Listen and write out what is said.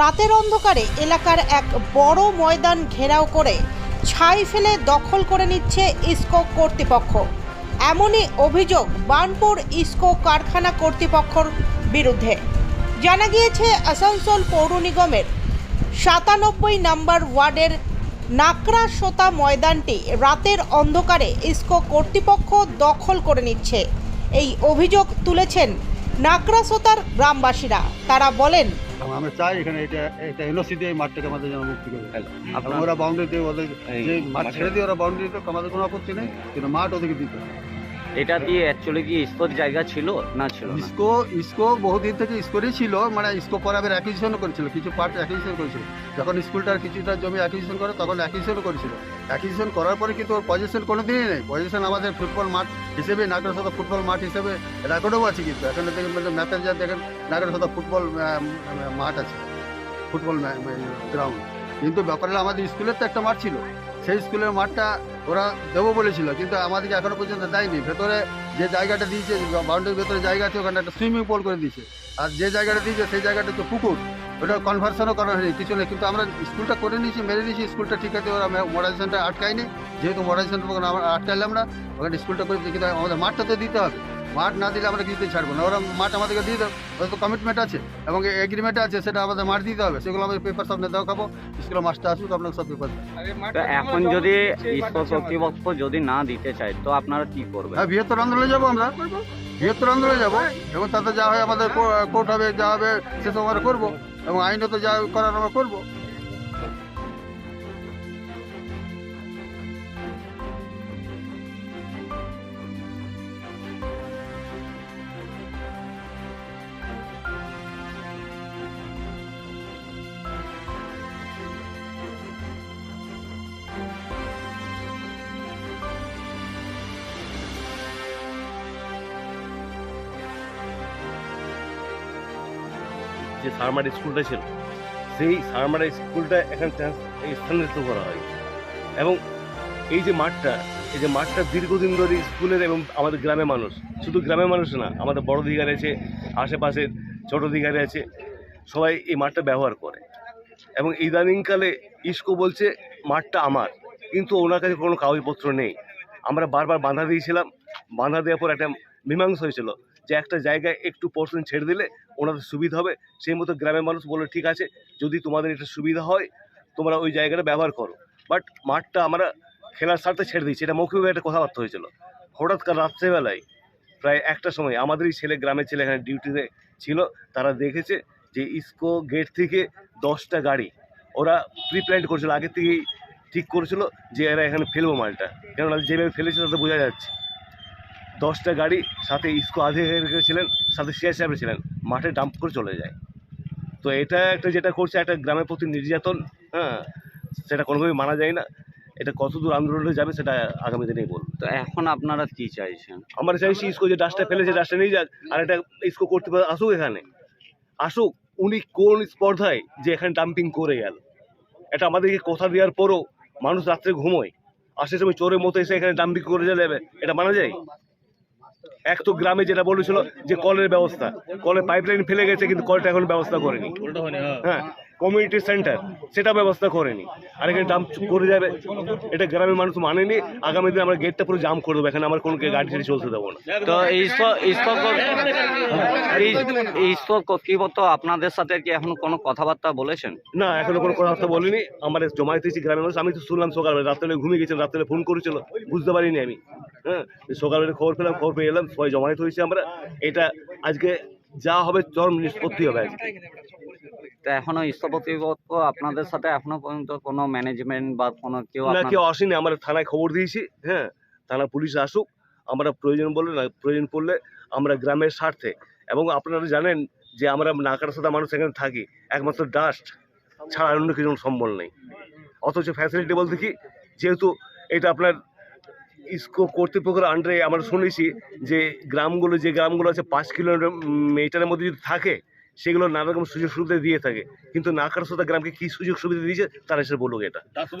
রাতের অন্ধকারে এলাকার এক বড় ময়দান ঘেরাও করে ছাই ফেলে দখল করে নিচ্ছে ইসকো কর্তৃপক্ষ। এমনই অভিযোগ বার্নপুর ইসকো কারখানা কর্তৃপক্ষর বিরুদ্ধে। জানা গিয়েছে, আসানসোল পৌর নিগমের সাতানব্বই নাম্বার ওয়ার্ডের নাকড়া সোতা ময়দানটি রাতের অন্ধকারে ইসকো কর্তৃপক্ষ দখল করে নিচ্ছে। এই অভিযোগ তুলেছেন নাকড়া সোতার গ্রামবাসীরা। তারা বলেন এবং আমরা চাই এখানে এটা এটা এনওসি দিয়ে মাঠটাকে আমাদের যেন মুক্তি করে আপনার ওরা বাউন্ডারি দিয়ে ওদের যে মাঠ ছেড়ে দিয়ে ওরা বাউন্ডারি দিত আমাদের কোনো আপত্তি নেই কিন্তু মাঠ ওদেরকে দিতে হবে। এটা দিয়ে অ্যাকচুয়ালি কি স্পোর্ট জায়গা ছিল? না ছিল না? ইসকো ইসকো বহুদিন থেকে ইসকোরই ছিল মানে ইসকো পরে আবার অ্যাকুইজিশন করেছিল, কিছু পার্ট অ্যাকুইজিশন করেছিল। যখন স্কুলটার কিছুটা জমি অ্যাকুইজিশন করে, তখন অ্যাকুইজিশন করেছিল। অ্যাকুইজিশন করার পরে কিন্তু ওর পজিশন কোনো দিনই নেই। পজিশন আমাদের ফুটবল মাঠ হিসেবে নাগরসদা ফুটবল মাঠ হিসেবে রেকর্ডও আছে কিন্তু। এখানে দেখেন ম্যাপে যা দেখেন নাগরসদা ফুটবল মাঠ আছে। ফুটবল গ্রাউন্ড কিন্তু ব্যাপার আমাদের স্কুলের তো একটা মাঠ ছিল। সেই স্কুলের মাঠটা ওরা দেবো বলেছিল, কিন্তু আমাদেরকে এখনও পর্যন্ত দেয়নি। ভেতরে যে জায়গাটা দিয়েছে, বাউন্ডারির ভেতরে জায়গা আছে, ওখানে একটা সুইমিং পুল করে দিয়েছে। আর যে জায়গাটা দিয়েছে, সেই জায়গাটা তো পুকুর। ওটা কনভার্সনও করা হয়নি, কিছু নেই। কিন্তু আমরা স্কুলটা করে নিয়েছি, মেরে নিয়েছি, স্কুলটা ঠিক আছে, ওরা মডারাইজেশনটা আটকায়নি। যেহেতু মডারেশন আমরা আটকাইলাম না, ওখানে স্কুলটা করে কিন্তু আমাদের মাঠটা তো দিতে হবে। মাঠ না দিলে আমরা কিছুতেই ছাড়বো না। ওরা মাঠ আমাদেরকে দিয়ে দেবে ওদের তো কমিটমেন্ট আছে এবং এগ্রিমেন্ট আছে সেটা আমাদের মাঠ দিতে হবে। সেগুলো আমাদের পেপার সামনে দেওয়া খাব। স্কুলের মাস্টার আসুক আপনাকে সব পেপার তো এখন যদি স্পোর্ট কর্তৃপক্ষ যদি না দিতে চায় তো আপনারা কি করবেন? হ্যাঁ বৃহত্তর আন্দোলনে যাব আমরা। বৃহত্তর আন্দোলনে যাব। এবং তাতে যা হয় আমাদের কোর্ট হবে যা হবে সেসব আমরা করব। এবং আইনত যা করার আমরা করব। যে সারমারি স্কুলটা ছিল, সেই সারমারি স্কুলটা এখানে স্থানান্তরিত করা হয়। এবং এই যে মাঠটা, এই যে মাঠটা দীর্ঘদিন ধরে স্কুলের এবং আমাদের গ্রামের মানুষ, শুধু গ্রামের মানুষ না, আমাদের বড় দিঘার আছে আশেপাশে ছোট দিঘারে আছে, সবাই এই মাঠটা ব্যবহার করে। এবং ইদানিংকালে ইস্কো বলছে, মাঠটা আমার। কিন্তু ওনার কাছে কোনো কাগজপত্র নেই। আমরা বারবার বাঁধা দিয়েছিলাম, বাঁধা দেওয়ার পর একটা মীমাংসা হয়েছিল। যে একটা জায়গায় একটু পোর্শন ছেড়ে দিলে ওনাদের সুবিধা হবে। সেই মতো গ্রামের মানুষ বলল ঠিক আছে, যদি তোমাদের এটা সুবিধা হয়, তোমরা ওই জায়গাটা ব্যবহার করো। বাট মাঠটা আমরা খেলার স্বার্থে ছেড়ে দিচ্ছি এটা মৌখিকভাবে একটা কথাবার্তা হয়েছিল। হঠাৎ কাল রাত্রেবেলায় প্রায় একটা সময় আমাদেরই ছেলে, গ্রামের ছেলে এখানে ডিউটিতে ছিল, তারা দেখেছে যে ইসকো গেট থেকে দশটা গাড়ি ওরা প্রি প্ল্যান করেছিল, আগে থেকেই ঠিক করেছিল যে এরা এখানে ফেলব মালটা। কেননা যেভাবে ফেলেছে তাতে বোঝা যাচ্ছে। দশটা গাড়ি সাথে ইসকো আধিকারিক ছিলেন সাথে সিআই সাহেব ছিলেন মাঠে ডাম্প করে চলে যায়। তো এটা একটা যেটা করছে একটা গ্রামের প্রতি নির্যাতন হ্যাঁ সেটা কোনোভাবেই মানা যায় না। এটা কতদূর আন্দোলনে যাবে সেটা আগামী দিনেই বলব। তো এখন আপনারা কি চাইছেন? আমরা চাইছি ইস্কো যে ডাস্টটা ফেলেছে ডাস্টটা নিয়ে যাক আর এটা ইস্কো করতে পারে আসুক এখানে। আসুক উনি কোন স্পর্ধায় যে এখানে ডাম্পিং করে গেল। এটা আমাদেরকে কথা দেওয়ার পরও মানুষ রাত্রে ঘুমোয়। আসে সময় চোরের মতো এসে এখানে ডাম্পিং করে যাবে এটা মানা যায়? এক তো গ্রামে যেটা বলেছিল যে কলের ব্যবস্থা কলের পাইপলাইন ফেলে গেছে কিন্তু কলটা এখন ব্যবস্থা করেনি। হ্যাঁ। কমিউনিটি সেন্টার সেটা ব্যবস্থা করেনি। আর এখানে ডাম্প করে যাবে এটা গ্রামের মানুষ মানেনি আগামী দিনে আমরা গেটটা পুরো জাম করে দেবো এখানে আমার কোনো গাড়ি ছেড়ে চলতে দেবো না। তো ইসকো ইসকো ইসকো কর্তৃপক্ষ আপনাদের সাথে কি এখন কোনো কথাবার্তা বলেছেন? না এখনও কোনো কথা বলিনি আমার জমায়েত হয়েছি গ্রামের মানুষ আমি তো শুনলাম সকালবেলা রাত্রে ঘুমিয়ে গেছিলাম রাত্রে ফোন করেছিল বুঝতে পারিনি আমি। হ্যাঁ সকালবেলা খবর পেলাম খবর পেয়ে এলাম সবাই জমায়েত হয়েছে আমরা। এটা আজকে যা হবে চরম নিষ্পত্তি হবে আজকে। তো এখনও কর্তৃপক্ষ আপনাদের সাথে এখনও পর্যন্ত কোনো ম্যানেজমেন্ট বা কোনো কেউ না কেউ আসেনি আমরা থানায় খবর দিয়েছি হ্যাঁ থানা পুলিশ আসুক আমরা প্রয়োজন বলে না প্রয়োজন পড়লে আমরা গ্রামের স্বার্থে। এবং আপনারা জানেন যে আমরা নাকার সাথে মানুষ এখানে থাকি একমাত্র ডাস্ট ছাড়া অন্য কিছু সম্বল নেই। অথচ ফ্যাসিলিটি বলতে কি যেহেতু এটা আপনার ইসকো কর্তৃপক্ষের আন্ডারে আমরা শুনেছি যে গ্রামগুলো যে গ্রামগুলো আছে পাঁচ কিলোমিটার মিটারের মধ্যে যদি থাকে, সেগুলো নানা রকম সুযোগ সুবিধা দিয়ে থাকে। কিন্তু নাকার সাথে গ্রামকে কী সুযোগ সুবিধা দিয়েছে, তারা এসে বলুক এটা।